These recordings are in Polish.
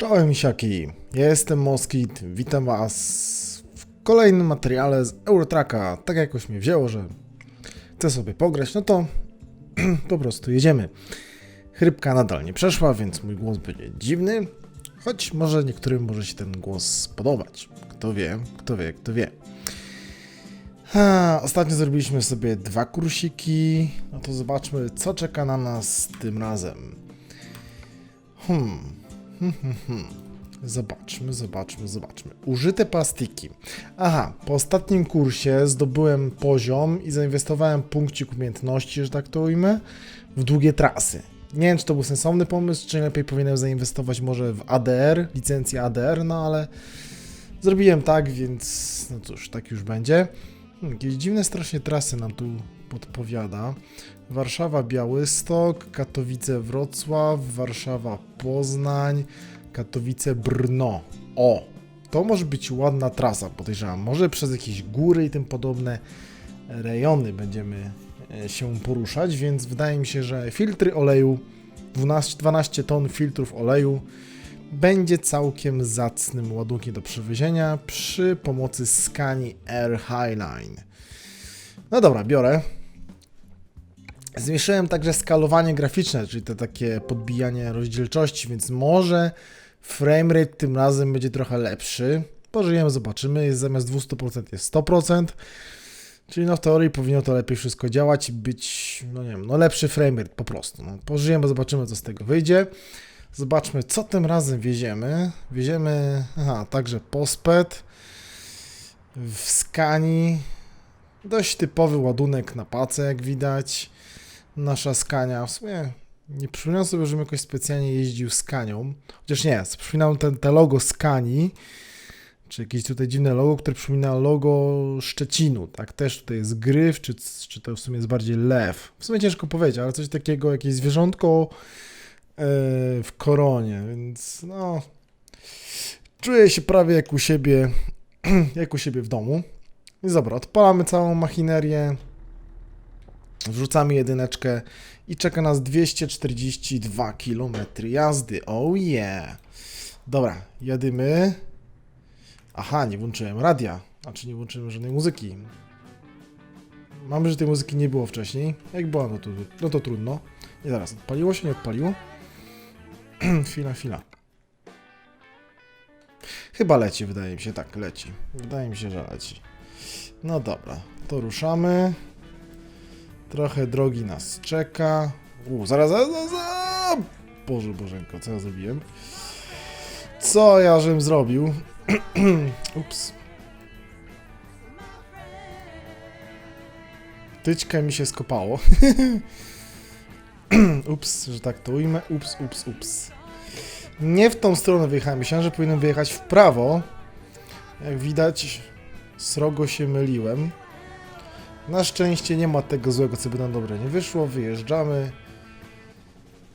Czołem misiaki, ja jestem Moskit, witam was w kolejnym materiale z Eurotraka. Tak jakoś mnie wzięło, że chcę sobie pograć, no to po prostu jedziemy. Chrypka nadal nie przeszła, więc mój głos będzie dziwny, choć może niektórym może się ten głos spodobać. Kto wie, kto wie, kto wie. Ha, ostatnio zrobiliśmy sobie dwa kursiki, no to zobaczmy co czeka na nas tym razem. Hmm, Zobaczmy, zobaczmy, zobaczmy. Użyte plastiki. Aha, po ostatnim kursie zdobyłem poziom i zainwestowałem punkcik umiejętności, że tak to ujmę, w długie trasy. Nie wiem, czy to był sensowny pomysł, czy lepiej powinienem zainwestować może w ADR, licencję ADR, no ale zrobiłem tak, więc no cóż, tak już będzie. Hmm, jakieś dziwne strasznie trasy nam tu podpowiada. Warszawa, Białystok, Katowice, Wrocław, Warszawa, Poznań, Katowice, Brno. O, to może być ładna trasa, podejrzewam. Może przez jakieś góry i tym podobne rejony będziemy e, się poruszać, więc wydaje mi się, że filtry oleju, 12, 12 ton filtrów oleju będzie całkiem zacnym ładunkiem do przewiezienia przy pomocy Scani Air Highline. No dobra, biorę. Zmniejszyłem także skalowanie graficzne, czyli to takie podbijanie rozdzielczości, więc może framerate tym razem będzie trochę lepszy. Pożyjemy, zobaczymy. Jest zamiast 200% jest 100%. Czyli no w teorii powinno to lepiej wszystko działać i być, no nie wiem, no lepszy framerate po prostu. No, pożyjemy, zobaczymy co z tego wyjdzie. Zobaczmy co tym razem wieziemy. Wieziemy, aha, także pospet w skani. Dość typowy ładunek na pacę, jak widać nasza skania. W sumie nie przypominam sobie, żebym jakoś specjalnie jeździł skanią. Chociaż nie, przypominam ten, te logo skani, czy jakieś tutaj dziwne logo, które przypomina logo Szczecinu, tak? Też tutaj jest gryf, czy, czy to w sumie jest bardziej lew. W sumie ciężko powiedzieć, ale coś takiego, jakieś zwierzątko e, w koronie, więc no... Czuję się prawie jak u siebie, jak u siebie w domu. I dobra, odpalamy całą machinerię. Wrzucamy jedyneczkę i czeka nas 242 km jazdy. Oh yeah! Dobra, jadymy. Aha, nie włączyłem radia. Znaczy nie włączyłem żadnej muzyki. Mamy, że tej muzyki nie było wcześniej. Jak była, no to, no to trudno. Nie zaraz, odpaliło się, nie odpaliło? chwila, chwila. Chyba leci, wydaje mi się. Tak, leci. Wydaje mi się, że leci. No dobra, to ruszamy. Trochę drogi nas czeka. U, zaraz, zaraz, zaraz. Boże, Bożenko, co ja zrobiłem? Co ja żem zrobił? Ups. Tyczkę mi się skopało. ups, że tak to ujmę. Ups, ups, ups. Nie w tą stronę wyjechałem. Myślałem, że powinienem wyjechać w prawo. Jak widać, srogo się myliłem. Na szczęście nie ma tego złego, co by nam dobre nie wyszło. Wyjeżdżamy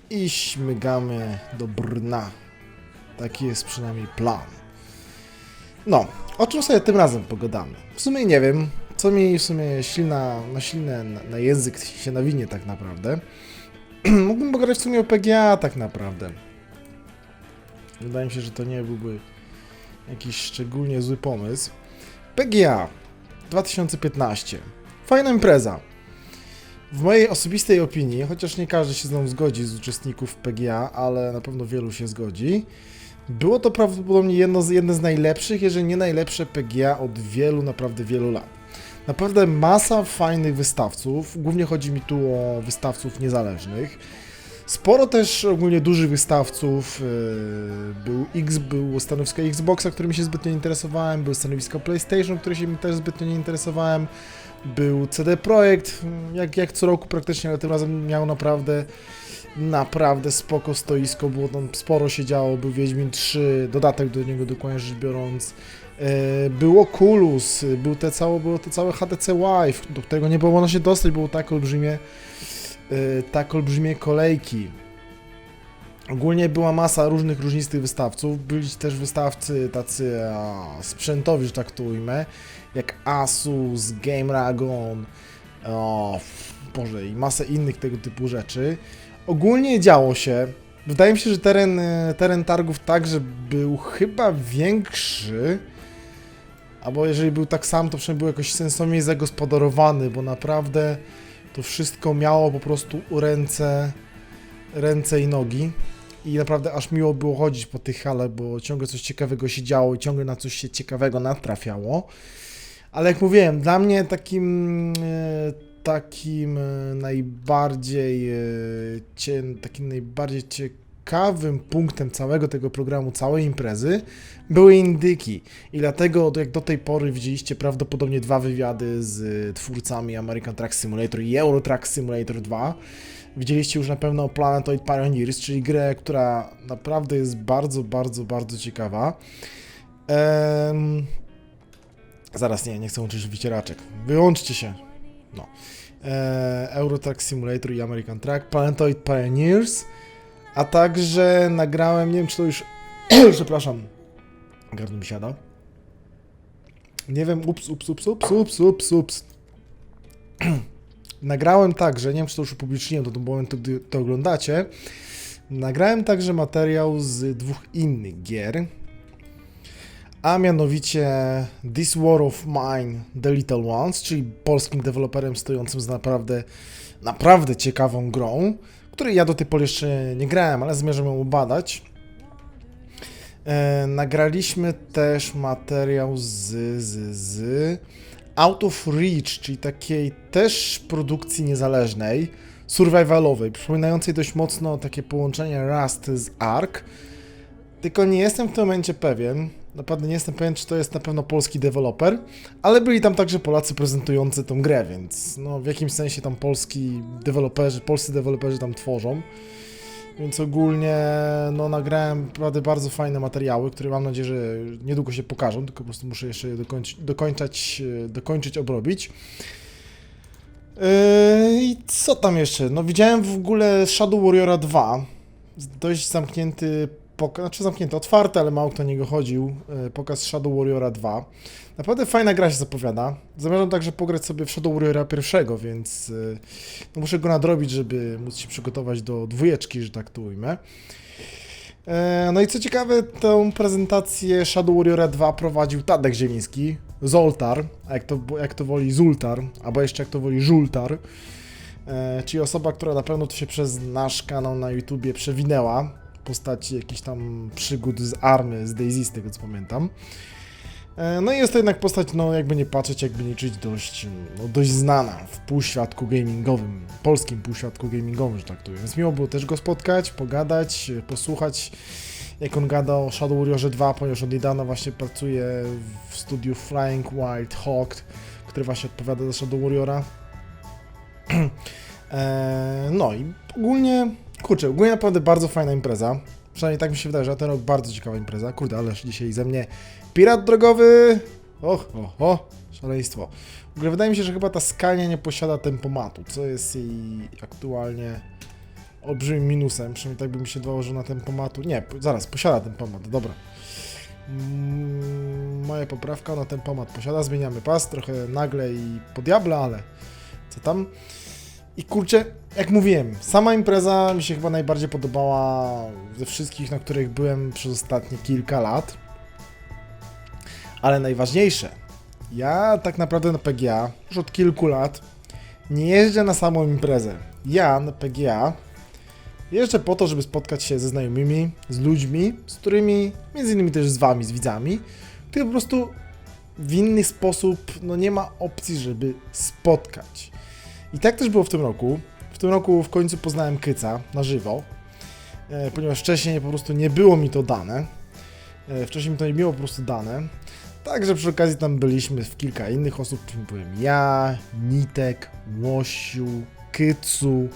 i śmygamy do Brna. Taki jest przynajmniej plan. No, o czym sobie tym razem pogadamy? W sumie nie wiem, co mi w sumie silna, na silne na język się nawinie tak naprawdę. Mógłbym pograć w sumie o PGA tak naprawdę. Wydaje mi się, że to nie byłby jakiś szczególnie zły pomysł. PGA 2015. Fajna impreza. W mojej osobistej opinii, chociaż nie każdy się z mną zgodzi z uczestników PGA, ale na pewno wielu się zgodzi, było to prawdopodobnie jedno z, jedne z najlepszych, jeżeli nie najlepsze PGA od wielu, naprawdę wielu lat. Naprawdę masa fajnych wystawców, głównie chodzi mi tu o wystawców niezależnych. Sporo też ogólnie dużych wystawców. Yy, Był X, było stanowisko Xboxa, którym się zbytnio nie interesowałem, był stanowisko PlayStation, które się też zbytnio nie interesowałem. Był CD Projekt, jak, jak co roku praktycznie, ale tym razem miał naprawdę naprawdę spoko stoisko, było tam sporo się działo, był Wiedźmin 3, dodatek do niego dokładnie rzecz biorąc. E, Był Oculus, był te całe, było to całe HTC Vive, do którego nie było można się dostać, było tak olbrzymie, e, tak olbrzymie kolejki. Ogólnie była masa różnych różnistych wystawców, byli też wystawcy tacy a, sprzętowi, że tak to ujmę, jak Asus, Game Dragon, o, Boże, i masę innych tego typu rzeczy. Ogólnie działo się, Wydaje mi się, że teren, e, teren targów także był chyba większy. Albo jeżeli był tak sam, to przynajmniej był jakoś sensownie zagospodarowany, bo naprawdę to wszystko miało po prostu ręce, ręce i nogi. I naprawdę aż miło było chodzić po tych halach, bo ciągle coś ciekawego się działo i ciągle na coś się ciekawego natrafiało. Ale jak mówiłem, dla mnie takim, e, takim e, najbardziej, e, takim najbardziej ciekawym punktem całego tego programu, całej imprezy były indyki. I dlatego, jak do tej pory widzieliście prawdopodobnie dwa wywiady z twórcami American Truck Simulator i Euro Truck Simulator 2, Widzieliście już na pewno Planetoid Pioneers, czyli grę, która naprawdę jest bardzo, bardzo, bardzo ciekawa. Ehm... Zaraz nie, nie chcę łączyć wycieraczek. Wyłączcie się. No. Eee, Euro Truck Simulator i American Truck, Planetoid Pioneers, a także nagrałem, nie wiem czy to już, przepraszam, gardło mi siada. Nie wiem, ups, ups, ups, ups, ups, ups, ups. Nagrałem także, nie wiem czy to już upubliczniłem do momentu, gdy to oglądacie, nagrałem także materiał z dwóch innych gier, a mianowicie This War of Mine The Little Ones, czyli polskim deweloperem stojącym z naprawdę, naprawdę ciekawą grą, której ja do tej pory jeszcze nie grałem, ale zamierzam ją badać. E, nagraliśmy też materiał z, z, z Out of Reach, czyli takiej też produkcji niezależnej, survivalowej, przypominającej dość mocno takie połączenie Rust z Ark. Tylko nie jestem w tym momencie pewien, naprawdę nie jestem pewien, czy to jest na pewno polski deweloper, ale byli tam także Polacy prezentujący tą grę, więc no, w jakimś sensie tam polski deweloperzy, polscy deweloperzy tam tworzą. Więc ogólnie no, nagrałem naprawdę bardzo fajne materiały, które mam nadzieję, że niedługo się pokażą, tylko po prostu muszę jeszcze je dokończyć, dokończać, dokończyć obrobić. Yy, I co tam jeszcze? No widziałem w ogóle Shadow Warriora 2. Dość zamknięty pokaz, znaczy zamknięty, otwarty, ale mało kto niego chodził. Yy, pokaz Shadow Warriora 2. Naprawdę fajna gra się zapowiada. Zamierzam także pograć sobie w Shadow Warriora pierwszego, więc yy, no muszę go nadrobić, żeby móc się przygotować do dwójeczki, że tak to ujmę. E, No i co ciekawe, tę prezentację Shadow Warriora 2 prowadził Tadek Ziemiński, Zoltar, a jak to, jak to woli Zultar, albo jeszcze jak to woli Żultar, e, czyli osoba, która na pewno to się przez nasz kanał na YouTubie przewinęła postaci jakichś tam przygód z Army, z Daisy, z tego co pamiętam. E, No i jest to jednak postać, no jakby nie patrzeć, jakby nie czuć, dość, no, dość znana w półświadku gamingowym, polskim półświadku gamingowym, że tak to Więc miło było też go spotkać, pogadać, posłuchać, jak on gada o Shadow Warriorze 2, ponieważ od niedawna właśnie pracuje w studiu Flying Wild Hawk, który właśnie odpowiada za Shadow Warriora. E, No i ogólnie, kurczę, ogólnie naprawdę bardzo fajna impreza. Przynajmniej tak mi się wydaje, że ten rok bardzo ciekawa impreza. Kurde, ależ dzisiaj ze mnie Pirat drogowy! Och, o, o, szaleństwo. W ogóle wydaje mi się, że chyba ta Scania nie posiada tempomatu, co jest jej aktualnie olbrzymim minusem. Przynajmniej tak by mi się dawało, że na tempomatu... Nie, zaraz, posiada tempomat, dobra. Mm, moja poprawka na tempomat posiada, zmieniamy pas, trochę nagle i po diable, ale co tam? I kurczę, jak mówiłem, sama impreza mi się chyba najbardziej podobała ze wszystkich, na których byłem przez ostatnie kilka lat. Ale najważniejsze, ja tak naprawdę na PGA już od kilku lat nie jeżdżę na samą imprezę. Ja na PGA jeżdżę po to, żeby spotkać się ze znajomymi, z ludźmi, z którymi, między innymi też z wami, z widzami, których po prostu w inny sposób no nie ma opcji, żeby spotkać. I tak też było w tym roku. W tym roku w końcu poznałem Kyca na żywo, e, ponieważ wcześniej po prostu nie było mi to dane. E, Wcześniej mi to nie było po prostu dane. Także przy okazji tam byliśmy w kilka innych osób, czym byłem ja, Nitek, Łosiu, Kycu,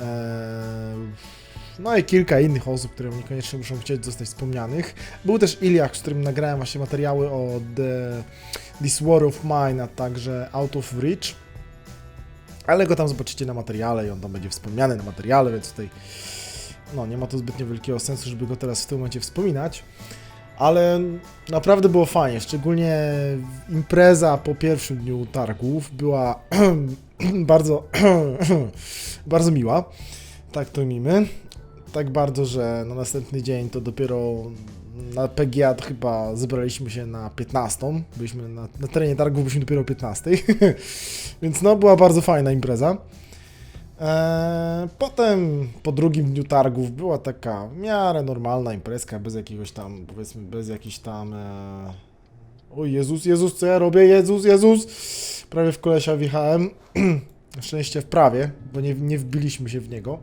e, no i kilka innych osób, które niekoniecznie muszą chcieć zostać wspomnianych. Był też Iliach, z którym nagrałem właśnie materiały o The, This War of Mine, a także Out of Reach. Ale go tam zobaczycie na materiale i on tam będzie wspomniany na materiale, więc tutaj no, nie ma to zbytnio wielkiego sensu, żeby go teraz w tym momencie wspominać. Ale naprawdę było fajnie, szczególnie impreza po pierwszym dniu targów była bardzo, bardzo miła, tak to mimy. tak bardzo, że na następny dzień to dopiero na PGA to chyba zebraliśmy się na 15. Byliśmy na, na terenie targów, byliśmy dopiero o 15. Więc no, była bardzo fajna impreza. Eee, potem po drugim dniu targów była taka w miarę normalna imprezka, bez jakiegoś tam, powiedzmy, bez jakichś tam... Eee... O Jezus, Jezus, co ja robię? Jezus, Jezus! Prawie w kolesia wjechałem. Na szczęście w prawie, bo nie, nie wbiliśmy się w niego.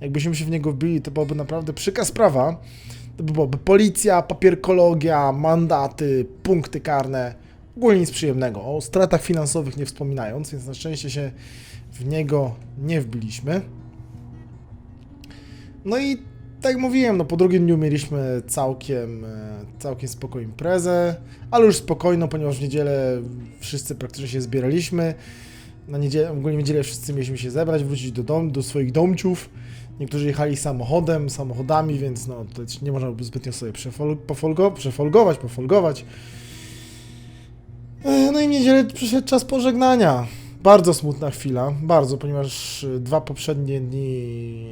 Jakbyśmy się w niego wbili, to byłaby naprawdę przyka sprawa. To by byłoby policja, papierkologia, mandaty, punkty karne. Ogólnie nic przyjemnego. O stratach finansowych nie wspominając, więc na szczęście się w niego nie wbiliśmy. No i tak jak mówiłem, no po drugim dniu mieliśmy całkiem, e, całkiem spokojną imprezę, ale już spokojną, ponieważ w niedzielę wszyscy praktycznie się zbieraliśmy. Na niedzielę, ogólnie w niedzielę wszyscy mieliśmy się zebrać, wrócić do, dom, do swoich domciów. Niektórzy jechali samochodem, samochodami, więc no to nie można było zbytnio sobie przefol, pofolgo, przefolgować, pofolgować. E, No i w niedzielę przyszedł czas pożegnania. Bardzo smutna chwila, bardzo, ponieważ e, dwa poprzednie dni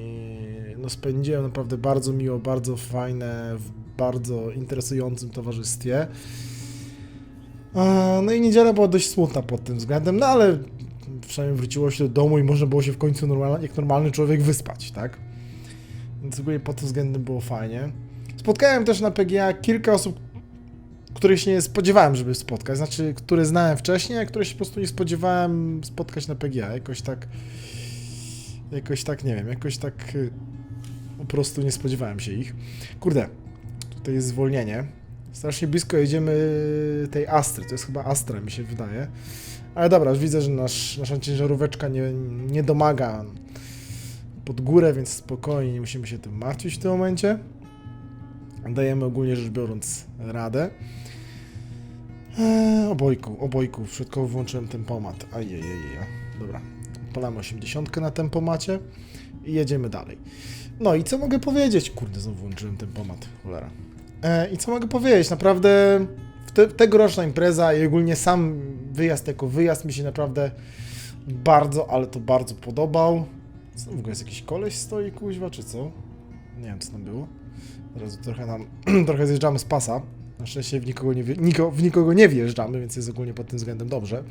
no, spędziłem naprawdę bardzo miło, bardzo fajne, w bardzo interesującym towarzystwie. E, No i niedziela była dość smutna pod tym względem, no ale przynajmniej wróciło się do domu i można było się w końcu normal, jak normalny człowiek wyspać, tak? Więc ogólnie pod tym względem było fajnie. Spotkałem też na PGA kilka osób, których się nie spodziewałem, żeby spotkać. Znaczy, które znałem wcześniej, a które się po prostu nie spodziewałem spotkać na PGA. Jakoś tak. Jakoś tak, nie wiem, jakoś tak. y, Po prostu nie spodziewałem się ich. Kurde, tutaj jest zwolnienie. Strasznie blisko jedziemy tej Astry. To jest chyba Astra, mi się wydaje. Ale dobra, już widzę, że nasz, nasza ciężaróweczka nie, nie domaga pod górę, więc spokojnie, nie musimy się tym martwić w tym momencie. Dajemy ogólnie rzecz biorąc radę. Eee, obojku, obojku, w środkowo włączyłem tempomat. Ajajaj, dobra. Odpalamy 80 na tempomacie i jedziemy dalej. No i co mogę powiedzieć? Kurde, znowu włączyłem tempomat, cholera. Eee, I co mogę powiedzieć? Naprawdę te, tegoroczna impreza i ogólnie sam wyjazd jako wyjazd mi się naprawdę bardzo, ale to bardzo podobał. W ogóle jest jakiś koleś stoi, kuźwa, czy co? Nie wiem, co tam było. Teraz trochę nam, trochę zjeżdżamy z pasa. Na szczęście w nikogo, nie, niko, w nikogo nie wjeżdżamy, więc jest ogólnie pod tym względem dobrze.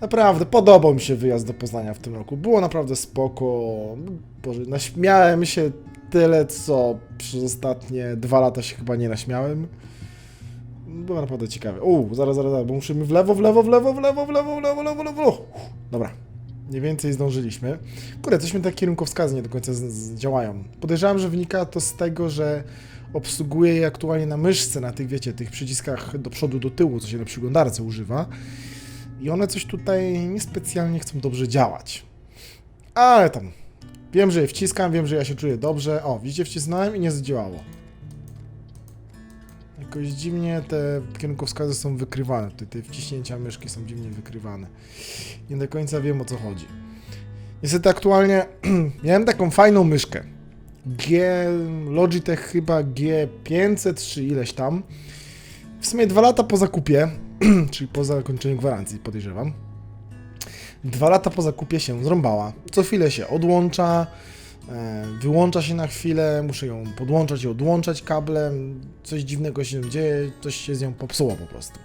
Naprawdę, podobał mi się wyjazd do Poznania w tym roku. Było naprawdę spoko. Boże, naśmiałem się tyle, co przez ostatnie dwa lata się chyba nie naśmiałem. Było naprawdę ciekawe. Uuu, zaraz, zaraz, zaraz, bo musimy w lewo, w lewo, w lewo, w lewo, w lewo, w lewo, w lewo, w lewo. Uff, Dobra, mniej więcej zdążyliśmy. Kurde, coś mi te kierunkowskazy nie do końca z, z, działają. Podejrzewam, że wynika to z tego, że obsługuję je aktualnie na myszce, na tych, wiecie, tych przyciskach do przodu, do tyłu, co się na przeglądarce używa. I one coś tutaj niespecjalnie chcą dobrze działać. Ale tam, wiem, że je wciskam, wiem, że ja się czuję dobrze. O, widzicie, wcisnąłem i nie zadziałało. Jakoś dziwnie te kierunkowskazy są wykrywane. Tutaj te wciśnięcia myszki są dziwnie wykrywane. Nie do końca wiem o co chodzi. Niestety aktualnie miałem taką fajną myszkę. G Logitech chyba G500 czy ileś tam. W sumie dwa lata po zakupie, czyli po zakończeniu gwarancji podejrzewam. Dwa lata po zakupie się zrąbała. Co chwilę się odłącza, wyłącza się na chwilę, muszę ją podłączać i odłączać kablem. Coś dziwnego się dzieje, coś się z nią popsuło po prostu.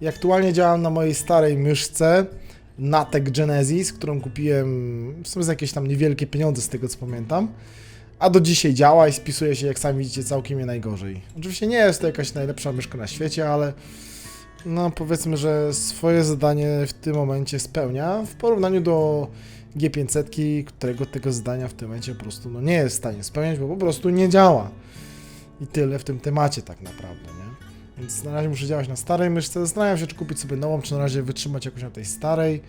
I aktualnie działam na mojej starej myszce Natek Genesis, którą kupiłem w sumie za jakieś tam niewielkie pieniądze z tego co pamiętam. A do dzisiaj działa i spisuje się, jak sami widzicie, całkiem nie najgorzej. Oczywiście nie jest to jakaś najlepsza myszka na świecie, ale no powiedzmy, że swoje zadanie w tym momencie spełnia w porównaniu do G500, którego tego zadania w tym momencie po prostu no, nie jest w stanie spełniać, bo po prostu nie działa. I tyle w tym temacie tak naprawdę, nie? Więc na razie muszę działać na starej myszce. Zastanawiam się, czy kupić sobie nową, czy na razie wytrzymać jakoś na tej starej.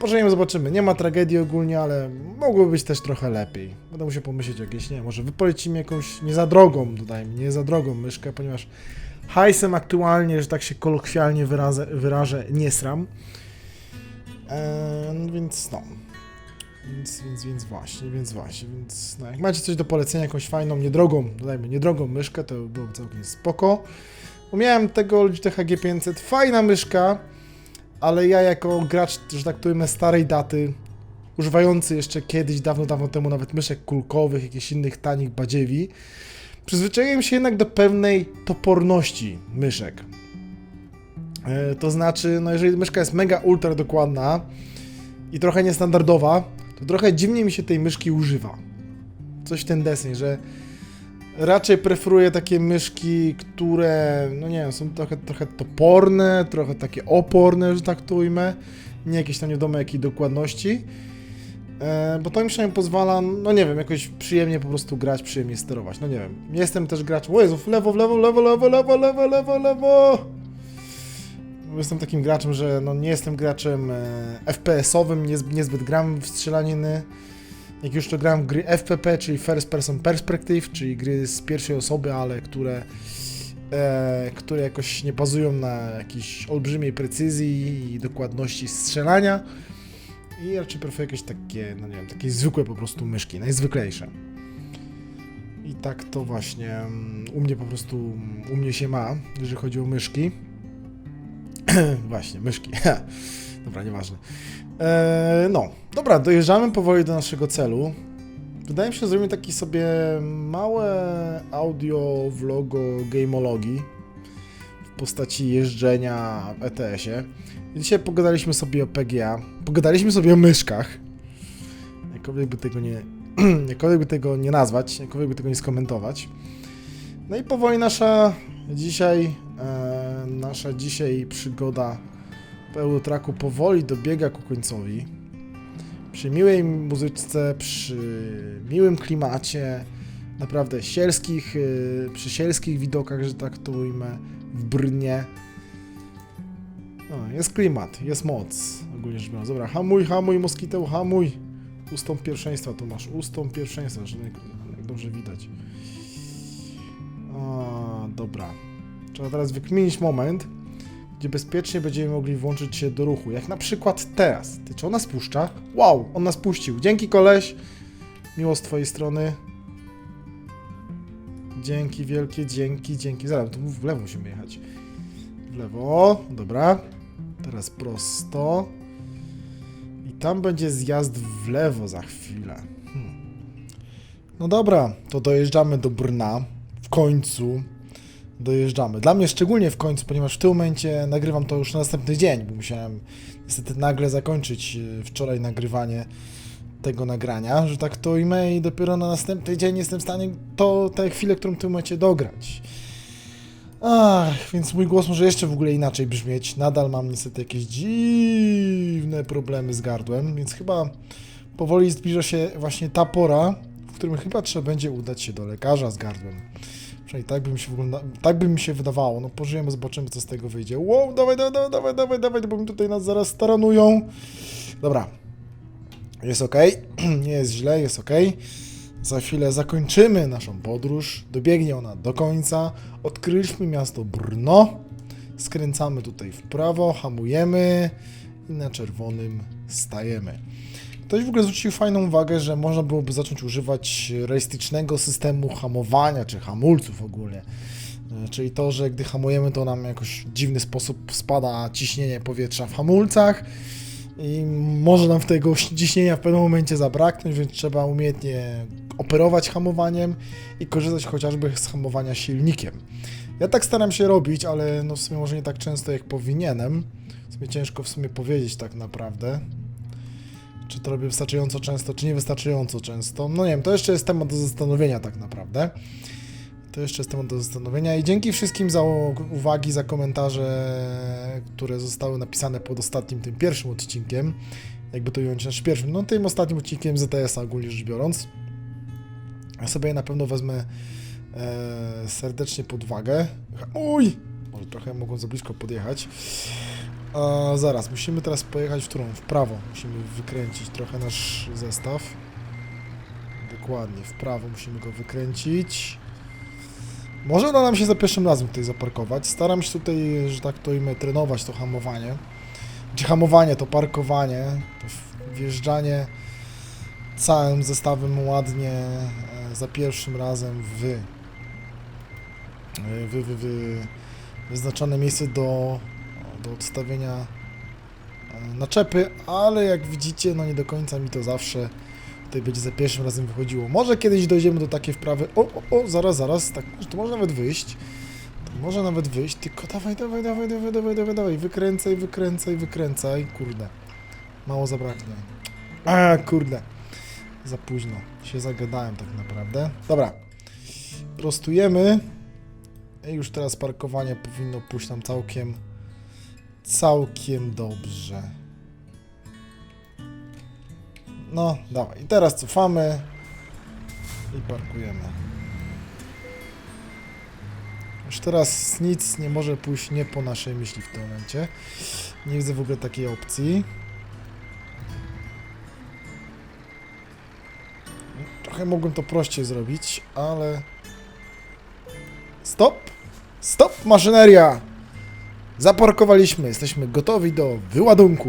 Pożyjemy, zobaczymy. Nie ma tragedii ogólnie, ale mogłoby być też trochę lepiej. Będę musiał pomyśleć o jakieś, nie może wypolić mi jakąś nie za drogą, dodajmy, nie za drogą myszkę, ponieważ hajsem aktualnie, że tak się kolokwialnie wyrazę, wyrażę, nie sram. Eee, no więc no. Więc, więc, więc właśnie, więc właśnie, więc no, jak macie coś do polecenia, jakąś fajną, niedrogą, dodajmy, niedrogą myszkę, to byłoby całkiem spoko. Bo miałem tego Logitech G500, fajna myszka, ale ja jako gracz, że tak powiem, starej daty, używający jeszcze kiedyś, dawno, dawno temu nawet myszek kulkowych, jakichś innych tanich badziewi, przyzwyczaiłem się jednak do pewnej toporności myszek. E, To znaczy, no jeżeli myszka jest mega ultra dokładna i trochę niestandardowa, to trochę dziwnie mi się tej myszki używa. Coś w ten deseń, że raczej preferuję takie myszki, które, no nie wiem, są trochę, trochę toporne, trochę takie oporne, że tak to ujmę. Nie jakieś tam wiadomo jakiej dokładności. E, bo to mi przynajmniej pozwala, no nie wiem, jakoś przyjemnie po prostu grać, przyjemnie sterować. No nie wiem. Jestem też graczem. O Jezu, w lewo, w lewo, w lewo, lewo, lewo, lewo, lewo, lewo. Jestem takim graczem, że no nie jestem graczem e, FPS-owym, niezbyt, gram w strzelaniny. Jak już to gram gry FPP, czyli First Person Perspective, czyli gry z pierwszej osoby, ale które, e, które jakoś nie bazują na jakiejś olbrzymiej precyzji i dokładności strzelania. I raczej preferuję jakieś takie, no nie wiem, takie zwykłe po prostu myszki, najzwyklejsze. I tak to właśnie mm, u mnie po prostu, u mnie się ma, jeżeli chodzi o myszki. właśnie, myszki. Dobra, nieważne. Eee, no, dobra, dojeżdżamy powoli do naszego celu. Wydaje mi się, że zrobimy taki sobie małe audio vlogo gameologii w postaci jeżdżenia w ETS-ie. Dzisiaj pogadaliśmy sobie o PGA, pogadaliśmy sobie o myszkach. Jakkolwiek by tego nie, jakkolwiek by tego nie nazwać, jakkolwiek by tego nie skomentować. No i powoli nasza dzisiaj, e, nasza dzisiaj przygoda po Eurotraku powoli dobiega ku końcowi. Przy miłej muzyczce, przy miłym klimacie, naprawdę sielskich, y, przy sielskich widokach, że tak to ujmę, w Brnie. O, jest klimat, jest moc, ogólnie rzecz biorąc. Dobra, hamuj, hamuj, moskiteł, hamuj. Ustąp pierwszeństwa tu masz, ustąp pierwszeństwa, że jak dobrze widać. A, dobra. Trzeba teraz wykminić moment, gdzie bezpiecznie będziemy mogli włączyć się do ruchu. Jak na przykład teraz. Ty, czy on nas puszcza? Wow, on nas puścił. Dzięki koleś. Miło z twojej strony. Dzięki wielkie, dzięki, dzięki. Zaraz, tu w lewo musimy jechać. W lewo, dobra. Teraz prosto. I tam będzie zjazd w lewo za chwilę. Hmm. No dobra, to dojeżdżamy do Brna. W końcu dojeżdżamy. Dla mnie szczególnie w końcu, ponieważ w tym momencie nagrywam to już na następny dzień, bo musiałem niestety nagle zakończyć e, wczoraj nagrywanie tego nagrania, że tak to ujmę i dopiero na następny dzień jestem w stanie to, tę chwilę, którą w tym momencie dograć. Ach, więc mój głos może jeszcze w ogóle inaczej brzmieć. Nadal mam niestety jakieś dziwne problemy z gardłem, więc chyba powoli zbliża się właśnie ta pora, w którym chyba trzeba będzie udać się do lekarza z gardłem. Przynajmniej tak by mi się, wygląda, tak by mi się wydawało. No pożyjemy, zobaczymy co z tego wyjdzie. Wow, dawaj, dawaj, dawaj, dawaj, dawaj, bo mi tutaj nas zaraz taranują. Dobra. Jest ok, nie jest źle, jest ok. Za chwilę zakończymy naszą podróż, dobiegnie ona do końca. Odkryliśmy miasto Brno, skręcamy tutaj w prawo, hamujemy i na czerwonym stajemy. Ktoś w ogóle zwrócił fajną uwagę, że można byłoby zacząć używać realistycznego systemu hamowania, czy hamulców ogólnie. E, Czyli to, że gdy hamujemy, to nam jakoś w dziwny sposób spada ciśnienie powietrza w hamulcach i może nam tego ciśnienia w pewnym momencie zabraknąć, więc trzeba umiejętnie operować hamowaniem i korzystać chociażby z hamowania silnikiem. Ja tak staram się robić, ale no w sumie może nie tak często jak powinienem. W sumie ciężko w sumie powiedzieć tak naprawdę. Czy to robię wystarczająco często, czy niewystarczająco często. No nie wiem, to jeszcze jest temat do zastanowienia tak naprawdę. To jeszcze jest temat do zastanowienia i dzięki wszystkim za uwagi, za komentarze, które zostały napisane pod ostatnim, tym pierwszym odcinkiem. Jakby to ująć, znaczy pierwszym, no tym ostatnim odcinkiem ZTS-a ogólnie rzecz biorąc. Ja sobie je na pewno wezmę e, serdecznie pod uwagę. Uj! Może trochę mogą za blisko podjechać. A, zaraz, musimy teraz pojechać w którą? W prawo. Musimy wykręcić trochę nasz zestaw. Dokładnie, w prawo musimy go wykręcić. Może uda nam się za pierwszym razem tutaj zaparkować. Staram się tutaj, że tak to imy, trenować to hamowanie. Czy hamowanie, to parkowanie, to wjeżdżanie całym zestawem ładnie e, za pierwszym razem w, e, w, w, w wyznaczone miejsce do, do odstawienia e, naczepy, ale jak widzicie, no nie do końca mi to zawsze tutaj będzie za pierwszym razem wychodziło. Może kiedyś dojdziemy do takiej wprawy. O, o, o, zaraz, zaraz, tak, to może nawet wyjść. To może nawet wyjść, tylko dawaj, dawaj, dawaj, dawaj, dawaj, dawaj, dawaj, wykręcaj, wykręcaj, wykręcaj, kurde. Mało zabraknie. A, kurde. Za późno. Się zagadałem tak naprawdę. Dobra. Prostujemy. I już teraz parkowanie powinno pójść nam całkiem, całkiem dobrze. No, dawaj. I teraz cofamy i parkujemy. Już teraz nic nie może pójść nie po naszej myśli w tym momencie. Nie widzę w ogóle takiej opcji. Trochę mogłem to prościej zrobić, ale... Stop! Stop, maszyneria! Zaparkowaliśmy, jesteśmy gotowi do wyładunku.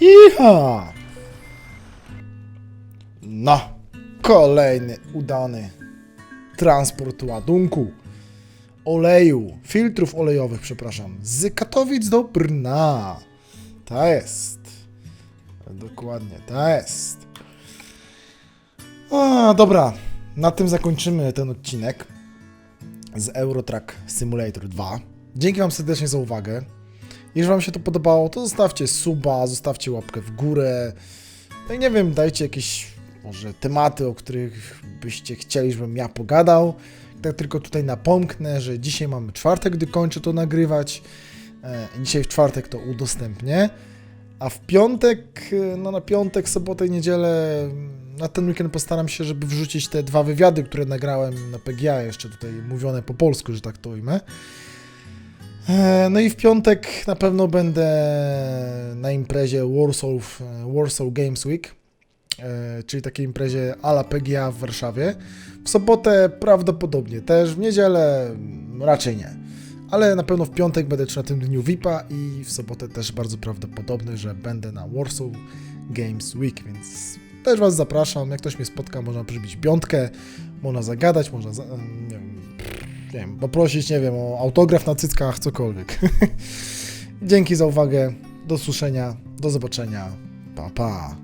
Iha! No, kolejny udany transport ładunku. Oleju, filtrów olejowych, przepraszam, z Katowic do Brna. Ta jest. Dokładnie, ta jest. A, dobra, na tym zakończymy ten odcinek z Eurotrack Simulator 2. Dzięki Wam serdecznie za uwagę. Jeżeli Wam się to podobało, to zostawcie suba, zostawcie łapkę w górę. No i nie wiem, dajcie jakieś może tematy, o których byście chcieli, żebym ja pogadał. Tak tylko tutaj napomknę, że dzisiaj mamy czwartek, gdy kończę to nagrywać. E, Dzisiaj w czwartek to udostępnię. A w piątek, e, no na piątek, sobotę i niedzielę, mm, na ten weekend postaram się, żeby wrzucić te dwa wywiady, które nagrałem na PGA, jeszcze tutaj mówione po polsku, że tak to ujmę. E, No i w piątek na pewno będę na imprezie Warsaw, Warsaw Games Week, e, czyli takiej imprezie ala PGA w Warszawie. W sobotę prawdopodobnie też, w niedzielę raczej nie. Ale na pewno w piątek będę czy na tym dniu VIP-a i w sobotę też bardzo prawdopodobne, że będę na Warsaw Games Week, więc też Was zapraszam. Jak ktoś mnie spotka, można przybić piątkę, można zagadać, można za, nie wiem, nie wiem, poprosić, nie wiem, o autograf na cyckach, cokolwiek. Dzięki za uwagę, do słyszenia, do zobaczenia, pa pa.